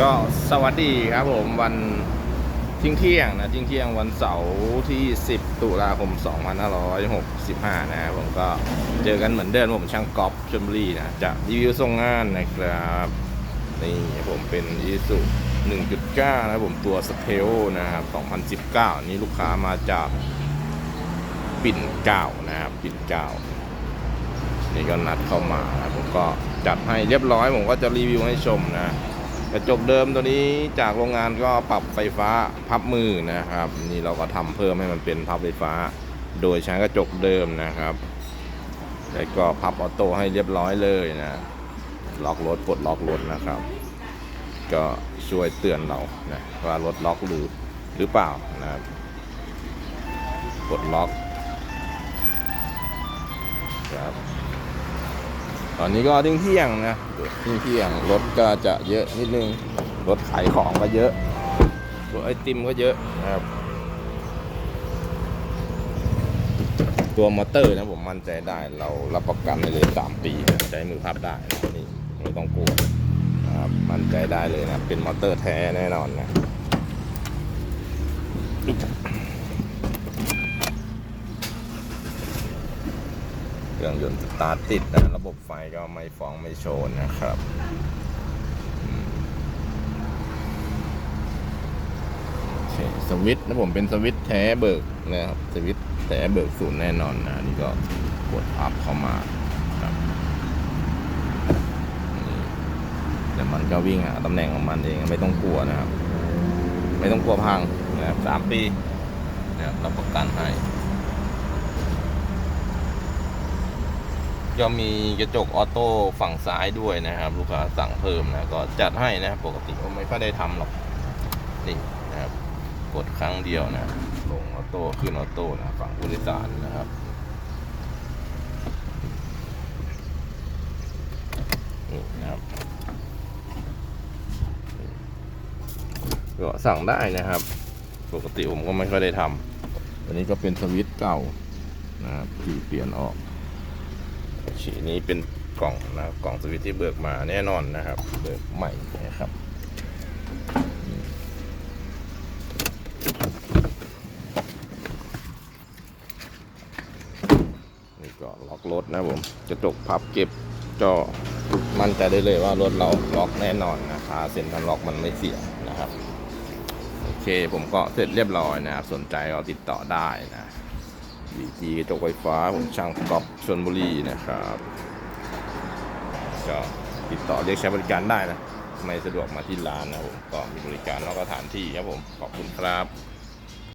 ก็สวัสดีครับผมวันที่ยงเที่ยงนะที่ยงเที่ยงวันเสาร์ที่ 10 ตุลาคม 2565 นะครับผมก็เจอกันเหมือนเดิมผมช่างกอล์ฟชลบุรีนะจะรีวิวส่งงานนะครับนี่ผมเป็นอีสุ1.9 นะผมตัวสเทลนะครับ 2019 นี่ลูกค้ามาจากปิ่นเกล้านะครับปิ่นเกล้านี่ก็นัดเข้ามานะผมก็จัดให้เรียบร้อยผมก็จะรีวิวให้ชมนะ กระจกเดิมตัวนี้จากโรงงานก็ปรับไฟฟ้าพับมือนะครับ นี่เราก็ทำเพิ่มให้มันเป็นพับไฟฟ้า โดยใช้กระจกเดิมนะครับแล้วก็พับออโต้ให้เรียบร้อยเลยนะล็อกรถปลดล็อกรถนะครับ ก็ช่วยเตือนเรานะว่ารถล็อกหรือหรือเปล่านะครับปลดล็อกครับ ตอนนี้ก็เที่ยงเที่ยงนะเที่ยงเที่ยงรถก็จะเยอะนิดนึงรถขายของก็เยอะรถไอติมก็เยอะนะครับ ตัวมอเตอร์นะผมมั่นใจได้เรารับประกันเลยสามปีใช้มือพับได้นะนี่ไม่ต้องกลัวนะครับมั่นใจได้เลยนะเป็นมอเตอร์แท้แน่นอนนะ เครื่องยนต์สตาร์ทติดนะ ระบบไฟก็ไม่ฟ้องไม่โชนนะครับโอเคสวิตนะผมเป็นสวิตแท้เบิกนะครับสวิตแท้เบิกศูนย์แน่นอนนะนี่ก็กดอัพเข้ามาครับเดี๋ยวมันก็วิ่งหาตำแหน่งของมันเองไม่ต้องกลัวนะครับ ไม่ต้องกลัวพังนะครับสามปีนะครับรับประกันให้ ก็มีกระจกออโต้ฝั่งซ้ายด้วยนะครับ ลูกค้าสั่งเพิ่มนะก็จัดให้นะครับปกติผมไม่ค่อยได้ทำหรอกนี่นะครับ กดครั้งเดียวนะ ลงออโต้ขึ้นออโต้นะฝั่งผู้โดยสารนะครับนี่นะครับก็สั่งได้นะครับ ปกติผมก็ไม่ค่อยได้ทำอันนี้ก็เป็นสวิตช์เก่านะครับที่เปลี่ยนออก ฉีนี้เป็นกล่องนะกล่องสวิตที่เบิกมาแน่นอนนะครับ เบิกใหม่นะครับนี่ก็ล็อกรถนะผมกระจกพับเก็บก็มั่นใจได้เลยว่ารถเราล็อกแน่นอนนะคะเซ็นทรัลล็อกมันไม่เสียนะครับ โอเคผมก็เสร็จเรียบร้อยนะครับ สนใจก็ติดต่อได้นะ บีจีกระจกไฟฟ้าผมช่างก๊อบชนบุรีนะครับก็ติดต่อเรียกใช้บริการได้นะ ไม่สะดวกมาที่ร้านนะผมก็มีบริการนอกสถานที่ครับผม ขอบคุณครับ